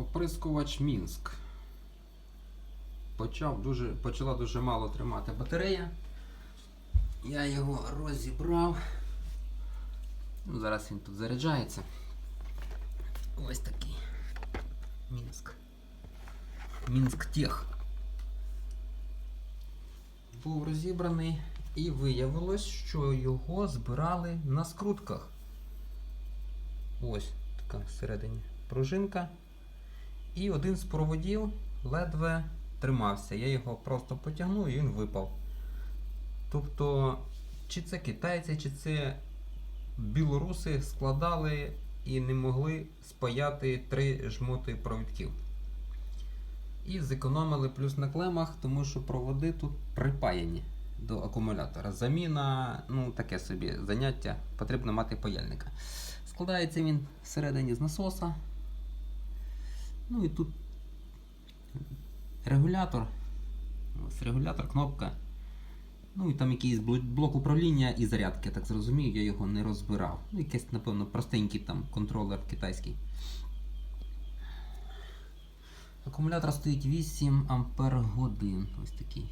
Оприскувач Мінськ. Почав дуже, почала дуже мало тримати батарея. Я його розібрав. Ну, зараз він тут заряджається. Ось такий. Мінськ. Мінськ Тех. Був розібраний і виявилось, що його збирали на скрутках. Ось така всередині пружинка. І один з проводів ледве тримався. Я його просто потягнув і він випав. Тобто, чи це китайці, чи це білоруси складали і не могли спаяти три жмоти провідків. І зекономили плюс на клемах, тому що проводи тут припаяні до акумулятора. Заміна, ну таке собі заняття, потрібно мати паяльника. Складається він всередині з насоса. Ну і тут регулятор. Ось регулятор, кнопка. Ну і там якийсь блок- управління і зарядки, я так зрозумію, я його не розбирав. Ну, якийсь, напевно, простенький там контролер китайський. Акумулятор стоїть 8 ампер годин. Ось такий.